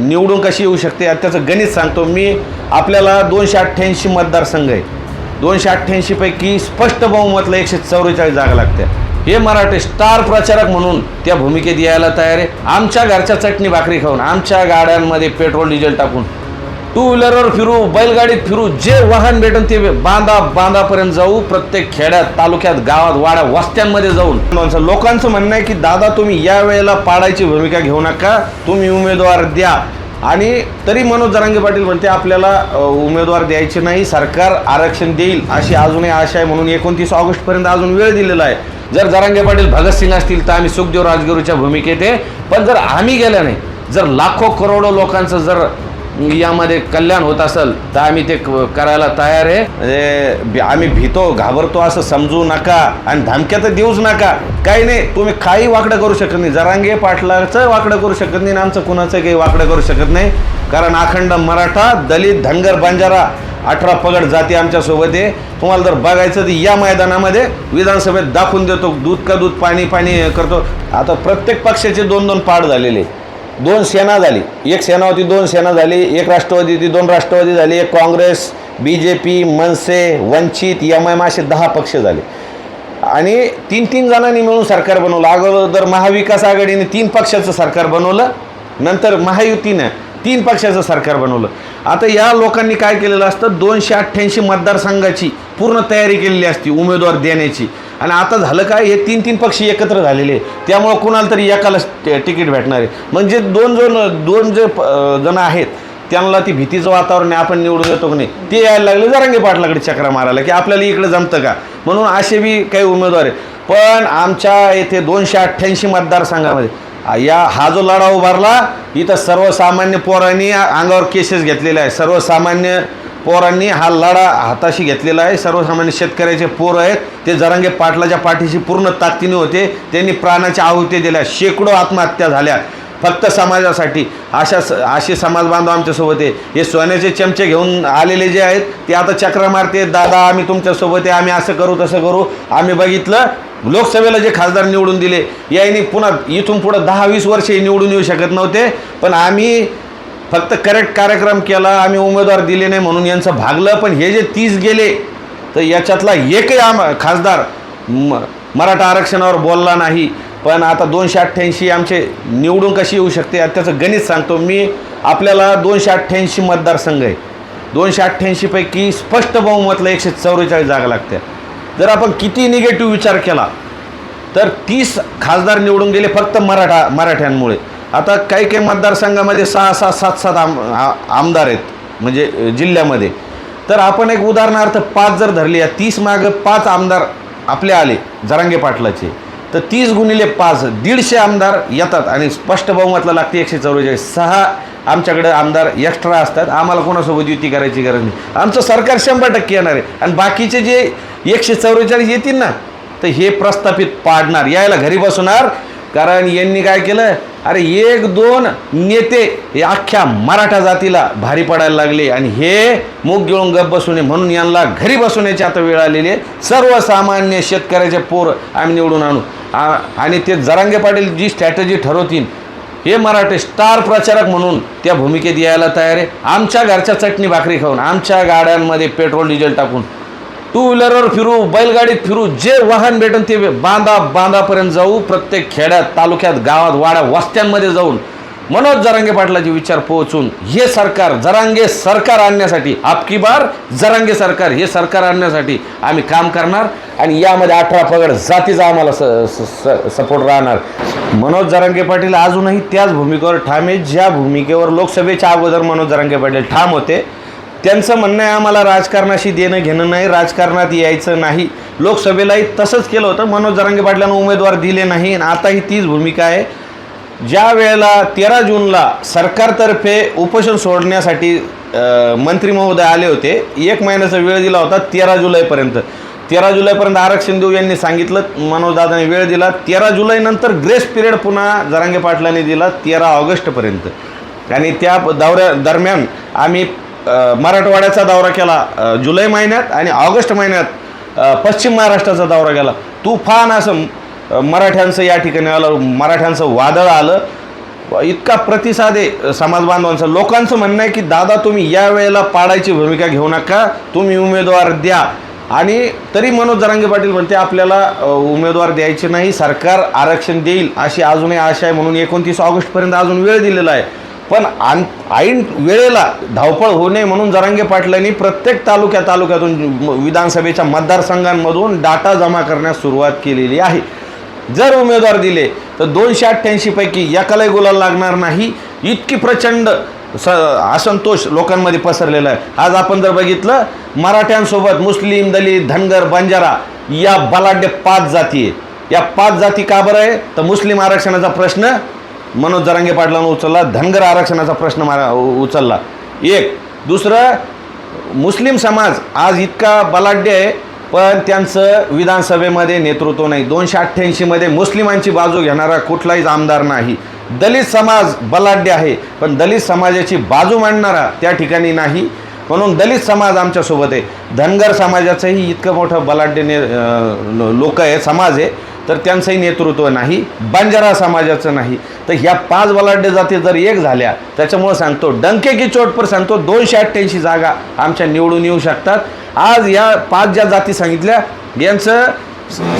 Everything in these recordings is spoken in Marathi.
निवडून कशी येऊ शकते त्याचं गणित सांगतो मी. आपल्याला दोनशे अठ्ठ्याऐंशी मतदारसंघ आहे दोनशे अठ्ठ्याऐंशीपैकी स्पष्ट बहुमतला एकशे चौवेचाळीस जागा लागत्या. हे मराठी स्टार प्रचारक म्हणून त्या भूमिकेत यायला तयार आहे. आमच्या घरच्या चटणी भाकरी खाऊन आमच्या गाड्यांमध्ये पेट्रोल डिझेल टाकून टू व्हीलरवर फिरू बैलगाडीत फिरू जे वाहन भेटन ते बांधा बांधापर्यंत जाऊ प्रत्येक खेड्यात तालुक्यात गावात वाड्या वस्त्यांमध्ये जाऊन. लोकांचं म्हणणं आहे की दादा तुम्ही या वेळेला पाडायची भूमिका घेऊ नका तुम्ही उमेदवार द्या. आणि तरी मनोज जरांगे पाटील म्हणते आपल्याला उमेदवार द्यायचे नाही सरकार आरक्षण देईल अशी अजूनही आशा आहे म्हणून एकोणतीस ऑगस्टपर्यंत अजून वेळ दिलेला आहे. जर जरांगे पाटील भगतसिंग असतील तर आम्ही सुखदेव राजगुरूच्या भूमिकेत आहे. पण जर आम्ही गेल्या नाही जर लाखो करोडो लोकांचं जर यामध्ये कल्याण होत असेल तर आम्ही ते करायला तयार आहे. म्हणजे आम्ही भीतो घाबरतो असं समजू नका आणि धमक्या तर देऊच नका. काही नाही तुम्ही काही वाकडं करू शकत नाही. जरांगे पाटलाचं वाकडं करू शकत नाही आणि आमचं कुणाचं काही वाकडं करू शकत नाही. कारण अखंड मराठा दलित धनगर बंजारा अठरा पगड जाती आमच्यासोबत आहे. तुम्हाला जर बघायचं तर या मैदानामध्ये विधानसभेत दाखवून देतो. दूध का दूध पाणी पाणी करतो. आता प्रत्येक पक्षाचे दोन दोन पाड झालेले. दोन सेना झाली. एक सेना होती दोन सेना झाली. एक राष्ट्रवादी होती दोन राष्ट्रवादी झाली. एक Congress B J P Manase Vanchit M M असे दहा पक्ष झाले. आणि तीन तीन जणांनी मिळून सरकार बनवलं. अगोदर महाविकास आघाडीने तीन पक्षाचं सरकार बनवलं. नंतर महायुतीनं तीन पक्षाचं सरकार बनवलं. आता या लोकांनी काय केलेलं असतं? दोनशे अठ्ठ्याऐंशी मतदारसंघाची पूर्ण तयारी केलेली असती उमेदवार देण्याची. आणि आता झालं काय? हे तीन तीन पक्ष एकत्र झालेले आहे. त्यामुळं कुणाला तरी एकाला तिकीट भेटणार आहे. म्हणजे दोन जण दोन जे प- जण आहेत त्यांना ती भीतीचं वातावरण आपण निवडून येतो की नाही? ते यायला लागले जरांगे पाटलाकडे चक्रा मारायला की आपल्याला इकडे जमतं का? म्हणून असे बी काही उमेदवार आहेत. पण आमच्या येथे दोनशे अठ्ठ्याऐंशी मतदारसंघामध्ये या हा जो लढा उभारला इथं सर्वसामान्य पोरांनी अंगावर केसेस घेतलेले आहे सर्वसामान्य पोरांनी हा लढा हाताशी घेतलेला आहे. सर्वसामान्य शेतकऱ्याचे पोर आहेत. ते जरांगे पाटलाच्या पाठीशी पूर्ण ताकदीने होते. त्यांनी प्राणाच्या आहुती दिल्या. शेकडो आत्महत्या झाल्या. फक्त समाजासाठी. अशा स असे समाज बांधव आमच्यासोबत आहे. हे सोन्याचे चमचे घेऊन आलेले जे आहेत ते आता चक्र मारते. दादा आम्ही तुमच्यासोबत आहे. आम्ही असं करू तसं करू. आम्ही बघितलं. लोकसभेला जे खासदार निवडून दिले यांनी पुन्हा इथून पुढं दहा वीस वर्षे निवडून येऊ शकत नव्हते. पण आम्ही फक्त करेक्ट कार्यक्रम केला आम्ही उमेदवार दिले नाही म्हणून यांचं भागलं पण हे जे तीस गेले तर याच्यातला एकही आम खासदार म मराठा आरक्षणावर बोलला नाही. पण आता दोनशे अठ्ठ्याऐंशी आमचे निवडून कशी येऊ शकते त्याचं गणित सांगतो. मी आपल्याला दोनशे अठ्ठ्याऐंशी मतदारसंघ आहे. दोनशे अठ्ठ्याऐंशीपैकी स्पष्ट बहुमतला एकशे चौवेचाळीस जागा लागत्या. जर आपण किती निगेटिव्ह विचार केला तर तीस खासदार निवडून गेले फक्त मराठा मराठ्यांमुळे. आता काही काही मतदारसंघामध्ये सहा सहा सात सात आम आमदार आहेत म्हणजे जिल्ह्यामध्ये. तर आपण एक उदाहरणार्थ पाच जर धरली या तीस मागं पाच आमदार आपले आले जरांगे पाटलाचे. तर तीस गुणिले पाच दीडशे आमदार येतात आणि स्पष्ट बहुमतला लागते एकशे चौवेचाळीस सहा आमच्याकडे आमदार एक्स्ट्रा असतात आम्हाला कोणासोबत युती करायची गरज नाही. आमचं सरकार शंभर टक्के येणार आहे आणि बाकीचे जे एकशे चौवेचाळीस येतील ना तर हे प्रस्थापित पाडणार यायला घरी बसवणार कारण यांनी काय केलं? अरे एक दोन नेते हे अख्ख्या मराठा जातीला भारी पडायला लागले. आणि हे मूग गिळून गप बसू नये म्हणून यांना घरी बसवण्याची आता वेळ आलेली आहे. सर्वसामान्य शेतकऱ्याचे पोर आम्ही निवडून आणू. आणि ते जरांगे पाटील जी स्ट्रॅटजी ठरवतील हे मराठी स्टार प्रचारक म्हणून त्या भूमिकेत यायला तयार आहे. आमच्या घरच्या चटणी भाकरी खाऊन आमच्या गाड्यांमध्ये पेट्रोल डिझेल टाकून टू व्हीलरवर फिरू बैलगाडीत फिरू जे वाहन भेटन ते बांधा बांधापर्यंत जाऊ प्रत्येक खेड्यात तालुक्यात गावात वाड्या वस्त्यांमध्ये जाऊन. मनोज जरांगे पाटलाचे विचार पोहोचून हे सरकार जरांगे सरकार आणण्यासाठी आपकी बार जरांगे सरकार हे सरकार आणण्यासाठी आम्ही काम करणार आणि यामध्ये अठरा पगड जातीचा आम्हाला स सपोर्ट राहणार. मनोज जरांगे पाटील अजूनही त्याच भूमिकेवर ठाम आहे ज्या भूमिकेवर लोकसभेच्या अगोदर मनोज जरांगे पाटील ठाम होते त्यांचं म्हणणं आहे आम्हाला राजकारणाशी देणं घेणं नाही राजकारणात यायचं नाही. लोकसभेलाही तसंच केलं होतं. मनोज जरांगे पाटलांना उमेदवार दिले नाही. आणि आताही तीच भूमिका आहे. ज्या वेळेला तेरा जूनला सरकारतर्फे उपोषण सोडण्यासाठी मंत्री महोदय आले होते एक महिन्याचा वेळ दिला होता तेरा जुलैपर्यंत. तेरा जुलैपर्यंत आरक्षण देऊ यांनी सांगितलं. मनोजदादाने वेळ दिला. तेरा जुलैनंतर ग्रेस पिरियड पुन्हा जरांगे पाटलांनी दिला तेरा ऑगस्टपर्यंत. आणि त्या दौऱ्या दरम्यान आम्ही मराठवाड्याचा दौरा केला जुलै महिन्यात आणि ऑगस्ट महिन्यात पश्चिम महाराष्ट्राचा दौरा केला. तुफान असं मराठ्यांचं या ठिकाणी आलं मराठ्यांचं वादळ आलं. इतका प्रतिसाद आहे समाज बांधवांचा. लोकांचं म्हणणं आहे की दादा तुम्ही या वेळेला पाडायची भूमिका घेऊ नका तुम्ही उमेदवार द्या. आणि तरी मनोज जरांगे पाटील म्हणते आपल्याला उमेदवार द्यायचे नाही सरकार आरक्षण देईल अशी अजूनही आशा आहे म्हणून एकोणतीस ऑगस्टपर्यंत अजून वेळ दिलेला आहे. पण आन ऐन वेळेला धावपळ होऊ नये म्हणून जरांगे पाटलांनी प्रत्येक तालुक्या तालुक्यातून विधानसभेच्या मतदारसंघांमधून डाटा जमा करण्यास सुरुवात केलेली आहे. जर उमेदवार दिले तर दोनशे अठ्ठ्याऐंशीपैकी एकालाही गुलाल लागणार नाही. इतकी प्रचंड स असंतोष लोकांमध्ये पसरलेला आहे. आज आपण जर बघितलं मराठ्यांसोबत मुस्लिम दलित धनगर बंजारा या बलाढ्य पाच जाती आहे या पाच जाती का बरं आहे? तर मुस्लिम आरक्षणाचा प्रश्न मनोज जरांगे पाटलांना उचलला धनगर आरक्षणाचा प्रश्न मारा उचलला. एक. दुसरं मुस्लिम समाज आज इतका बलाढ्य आहे पण त्यांचं विधानसभेमध्ये नेतृत्व नाही. दोनशे अठ्ठ्याऐंशीमध्ये मुस्लिमांची बाजू घेणारा कुठलाही आमदार नाही. दलित समाज बलाढ्य आहे पण दलित समाजाची बाजू मांडणारा त्या ठिकाणी नाही. म्हणून दलित समाज आमच्यासोबत आहे. धनगर समाजाचंही इतकं मोठं बलाढ्य ने लोक आहे समाज आहे. तर त्यांचंही नेतृत्व नाही बंजारा समाजाचं नाही. तर ह्या पाच बलाढ्य जाती जर एक झाल्या त्याच्यामुळं सांगतो डंके की चोटपर सांगतो दोनशे अठ्ठ्याऐंशी जागा आमच्या निवडून येऊ शकतात. आज या पाच ज्या जाती सांगितल्या यांचं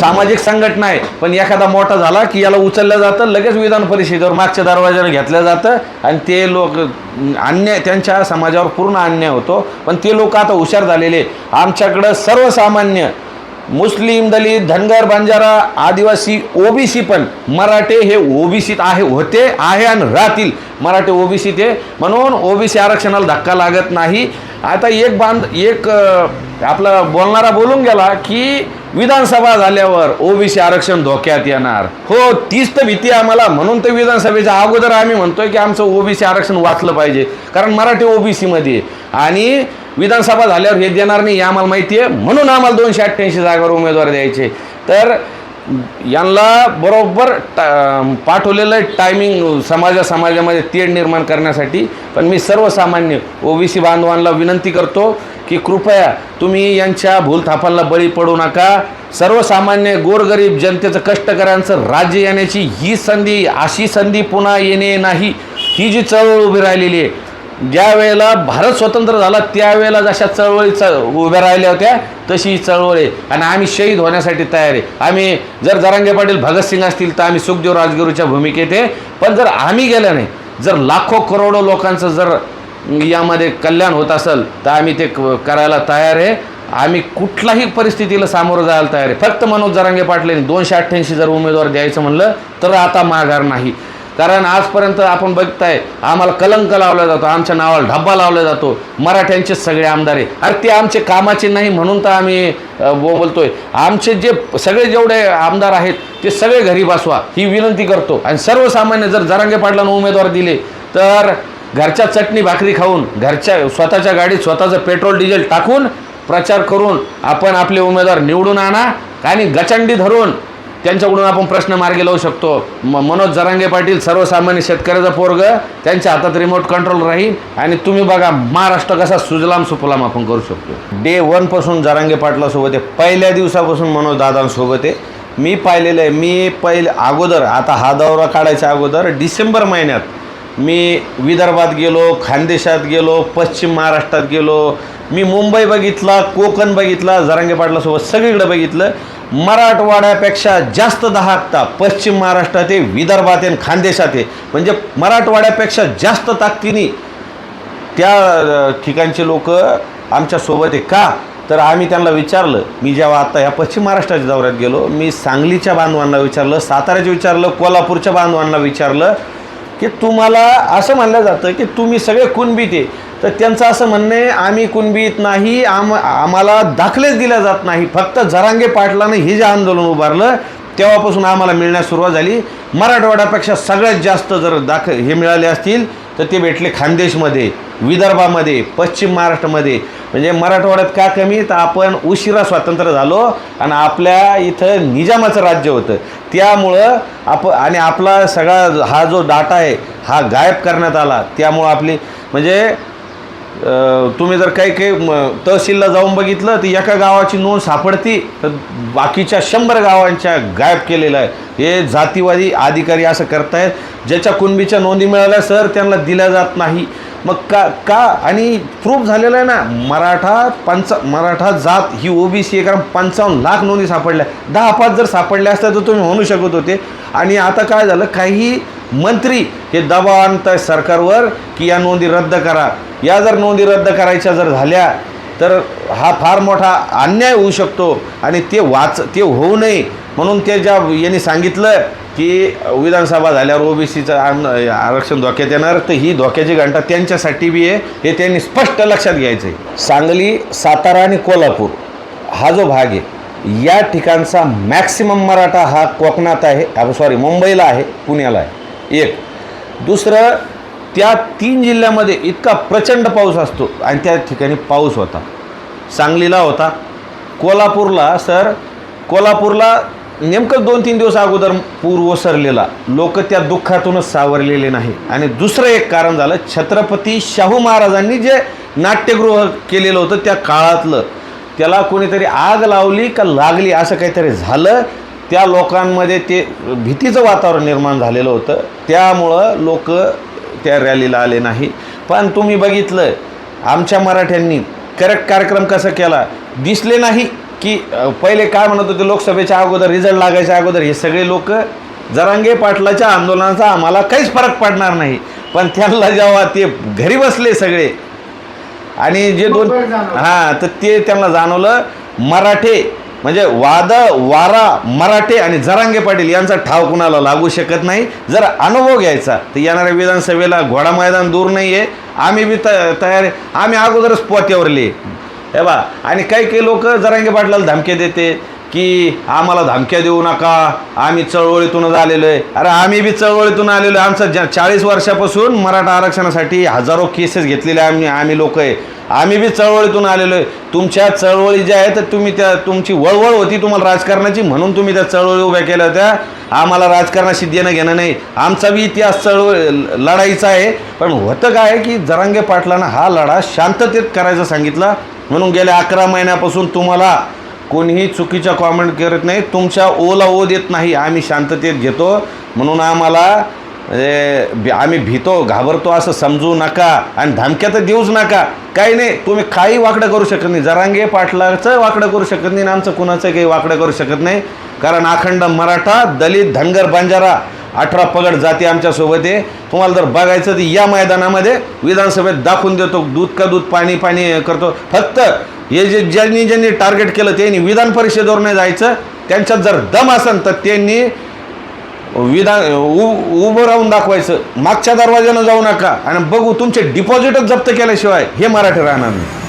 सामाजिक संघटना आहे पण एखादा मोठा झाला की याला उचललं जातं लगेच विधान परिषदेवर मागच्या दरवाजाने घेतलं जातं आणि ते लोक अन्याय त्यांच्या समाजावर पूर्ण अन्याय होतो. पण ते लोक आता हुशार झालेले आमच्याकडं सर्वसामान्य मुस्लिम दलित धनगर बंजारा आदिवासी ओबीसी पण मराठे हे ओबीसीत आहे होते आहे आणि राहतील. मराठे ओबीसीत आहे म्हणून ओबीसी आरक्षणाला धक्का लागत नाही. आता एक बांध एक आपला बोलणारा बोलून गेला की विधानसभा झाल्यावर ओबीसी आरक्षण धोक्यात येणार. हो तीच तर भीती आम्हाला. म्हणून तर विधानसभेच्या अगोदर आम्ही म्हणतोय की आमचं ओबीसी आरक्षण वाचलं पाहिजे. कारण मराठी ओबीसीमध्ये. आणि विधानसभा झाल्यावर हे देणार नाही हे आम्हाला माहिती आहे म्हणून आम्हाला दोनशे अठ्ठ्याऐंशी जागावर उमेदवार द्यायचे. तर यांना बरोबर टा- पाठवलेलं आहे टायमिंग समाजा समाजामध्ये तेढ निर्माण करण्यासाठी. पण मी सर्वसामान्य ओबीसी बांधवांना विनंती करतो की कृपया तुम्ही यांच्या भूलथापांना बळी पडू नका. सर्वसामान्य गोरगरीब जनतेचं कष्टकऱ्यांचं राज्य येण्याची ही संधी अशी संधी पुन्हा येणे नाही. ही जी चळवळ उभी राहिलेली आहे ज्या वेळेला भारत स्वतंत्र झाला त्यावेळेला जशा चळवळी च उभ्या राहिल्या होत्या तशी ही चळवळ आहे. आणि आम्ही शहीद होण्यासाठी तयार आहे. आम्ही जर जरांगे पाटील भगतसिंग असतील तर आम्ही सुखदेव राजगुरूच्या भूमिकेत आहे. पण जर आम्ही गेलं नाही जर लाखो करोडो लोकांचं जर यामध्ये कल्याण होत असेल तर आम्ही ते क- करायला तयार आहे. आम्ही कुठल्याही परिस्थितीला सामोरं जायला तयार आहे. फक्त मनोज जरांगे पाटलांनी दोनशे अठ्ठ्याऐंशी जर उमेदवार द्यायचं म्हणलं तर आता माघार नाही. कारण आजपर्यंत आपण बघताय आम्हाला कलंक लावला जातो आमच्या नावाला ढब्बा लावला जातो. मराठ्यांचे सगळे आमदार आहे. अरे ते आमचे कामाचे नाही म्हणून तर आम्ही बोलतोय. आमचे जे सगळे जेवढे आमदार आहेत ते सगळे घरी बसवा ही विनंती करतो. आणि सर्वसामान्य जर जरांगे पाटलांना उमेदवार दिले तर घरच्या चटणी भाकरी खाऊन घरच्या स्वतःच्या गाडीत स्वतःचं पेट्रोल डिझेल टाकून प्रचार करून आपण आपले उमेदवार निवडून आणा आणि गचंडी धरून त्यांच्याकडून आपण प्रश्न मार्गी लावू शकतो. म मनोज जरांगे पाटील सर्वसामान्य शेतकऱ्याचा पोरग त्यांच्या हातात रिमोट कंट्रोल राहील आणि तुम्ही बघा महाराष्ट्र कसा सुजलाम सुफलाम आपण करू शकतो. डे वनपासून जरांगे पाटलासोबत आहे. पहिल्या दिवसापासून मनोज दादांसोबत आहे. मी पाहिलेलं आहे मी पहिले अगोदर आता हा दौरा काढायच्या अगोदर डिसेंबर महिन्यात मी विदर्भात गेलो खानदेशात गेलो पश्चिम महाराष्ट्रात गेलो. मी मुंबई बघितला कोकण बघितला जरांगे पाटलासोबत सगळीकडे बघितलं. मराठवाड्यापेक्षा जास्त दहाकता पश्चिम महाराष्ट्रात आहे विदर्भात आहे आणि खानदेशात आहे. म्हणजे मराठवाड्यापेक्षा जास्त ताकदीने त्या ठिकाणचे लोक आमच्यासोबत आहे. का? तर आम्ही त्यांना विचारलं. मी जेव्हा आता ह्या पश्चिम महाराष्ट्राच्या दौऱ्यात गेलो मी सांगलीच्या बांधवांना विचारलं साताऱ्याचे विचारलं कोल्हापूरच्या बांधवांना विचारलं की तुम्हाला असं म्हणलं जातं की तुम्ही सगळे कुणबीत आहे. तर त्यांचं असं म्हणणं आहे आम्ही कुणबीत नाही आम आम्हाला दाखलेच दिल्या जात नाही. फक्त जरांगे पाटलानं हे जे आंदोलन उभारलं तेव्हापासून आम्हाला मिळण्यास सुरुवात झाली. मराठवाड्यापेक्षा सगळ्यात जास्त जर दाख हे मिळाले असतील तर ते भेटले खानदेशमध्ये विदर्भामध्ये पश्चिम महाराष्ट्रामध्ये. म्हणजे मराठवाड्यात का कमी तर आपण उशिरा स्वातंत्र्य झालो आणि आपल्या इथं निजामाचं राज्य होतं. त्यामुळं आप आणि आपला सगळा हा जो डाटा आहे हा गायब करण्यात आला. त्यामुळं आपली म्हणजे तुम्ही जर काही काही म, तहसीलला जाऊन बघितलं तर एका गावाची नोंद सापडती तर बाकीच्या शंभर गावांच्या गायब केलेलं आहे. हे जातीवादी अधिकारी असं करतायत ज्याच्या कुणबीच्या नोंदी मिळाल्या सर त्यांना दिल्या जात नाही. मग का का? आणि प्रूफ झालेलं आहे ना मराठा पंच मराठा जात ही ओबीसी आहे कारण पंचावन्न लाख नोंदी सापडल्या. दहा पाच जर सापडल्या असत्या तर तुम्ही म्हणू शकत होते. आणि आता काय झालं काही मंत्री हे दबाव आणत आहे सरकारवर की या नोंदी रद्द करा. या जर नोंदी रद्द करायच्या जर झाल्या तर हा फार मोठा अन्याय होऊ शकतो आणि ते वाच ते होऊ नये. म्हणून ते ज्या यांनी सांगितलं की विधानसभा झाल्यावर ओबीसीचं आरक्षण धोक्यात येणार तर ही धोक्याची घंटा त्यांच्यासाठी बी आहे हे त्यांनी स्पष्ट लक्षात घ्यायचं आहे सांगली सातारा आणि कोल्हापूर हा जो भाग आहे या ठिकाणचा मॅक्सिमम मराठा हा कोकणात आहे सॉरी मुंबईला आहे पुण्याला आहे. एक. दुसरं त्या तीन जिल्ह्यामध्ये इतका प्रचंड पाऊस असतो आणि त्या ठिकाणी पाऊस होता. सांगलीला होता. कोल्हापूरला सर कोल्हापूरला नेमकं दोन तीन दिवस अगोदर पूर ओसरलेला. लोक त्या दुःखातूनच सावरलेले नाही. आणि दुसरं एक कारण झालं छत्रपती शाहू महाराजांनी जे नाट्यगृह केलेलं होतं त्या काळातलं त्याला कोणीतरी आग लावली का लागली असं काहीतरी झालं त्या लोकांमध्ये ते भीतीचं वातावरण निर्माण झालेलं होतं. त्यामुळं लोक त्या रॅलीला आले नाही. पण तुम्ही बघितलं आमच्या मराठ्यांनी करेक्ट कार्यक्रम कसा केला? दिसले नाही की पहिले काय म्हणत होते लोकसभेच्या अगोदर रिझल्ट लागायच्या अगोदर हे सगळे लोक जरांगे पाटलाच्या आंदोलनाचा आम्हाला काहीच फरक पडणार नाही. पण त्यांना जेव्हा ते घरी बसले सगळे आणि जे दोन. हां तर ते त्यांना जाणवलं मराठे म्हणजे वाद वारा मराठे आणि जरांगे पाटील यांचा ठाव कुणाला लागू शकत नाही? जर अनुभव घ्यायचा तर येणाऱ्या विधानसभेला घोडा मैदान दूर नाही आहे आम्ही बी त तयार आम्ही अगोदरच पोत्यावरले हे बा आणि काही काही लोक जरांगे पाटलाला धमक्या देते की आम्हाला धमक्या देऊ नका आम्ही चळवळीतूनच आलेलो आहे. अरे आम्ही बी चळवळीतून आलेलो आहे. आमचं ज्या चाळीस वर्षापासून मराठा आरक्षणासाठी हजारो केसेस घेतलेले आम्ही आम्ही लोक आहे. आम्ही बी चळवळीतून आलेलो आहे. तुमच्या चळवळी ज्या आहेत तुम्ही त्या तुमची वळवळ होती तुम्हाला राजकारणाची म्हणून तुम्ही त्या चळवळी उभ्या केल्या होत्या. आम्हाला राजकारणाशी देणं घेणं नाही. आमचा बी इतिहास चळवळ लढाईचा आहे. पण होतं काय की जरांगे पाटलांना हा लढा शांततेत करायचा सांगितला. म्हणून गेल्या अकरा महिन्यापासून तुम्हाला कोणीही चुकीच्या कॉमेंट करत नाही. तुमच्या ओला ओ देत नाही आम्ही शांततेत घेतो. म्हणून आम्हाला म्हणजे, आम्ही भीतो घाबरतो असं समजू नका आणि धमक्या तर देऊच नका. काही नाही तुम्ही काही वाकडं करू शकत नाही. जरांगे पाटलाचं वाकडं करू शकत नाही आणि आमचं कुणाचं काही वाकडं करू शकत नाही. कारण अखंड मराठा दलित धनगर बंजारा अठरा पगड जाती आमच्यासोबत आहे. तुम्हाला जर बघायचं तर या मैदानामध्ये विधानसभेत दाखवून देतो दूध का दूध पाणी पाणी करतो. फक्त हे जे ज्यांनी ज्यांनी टार्गेट केलं त्यांनी विधान परिषदेवर नाही जायचं. त्यांच्यात जर दम असेल तर त्यांनी विधान उ- उभं राहून दाखवायचं. मागच्या दरवाज्यानं जाऊ नका. आणि बघू तुमचे डिपॉझिटच जप्त केल्याशिवाय हे मराठी राहणार नाही.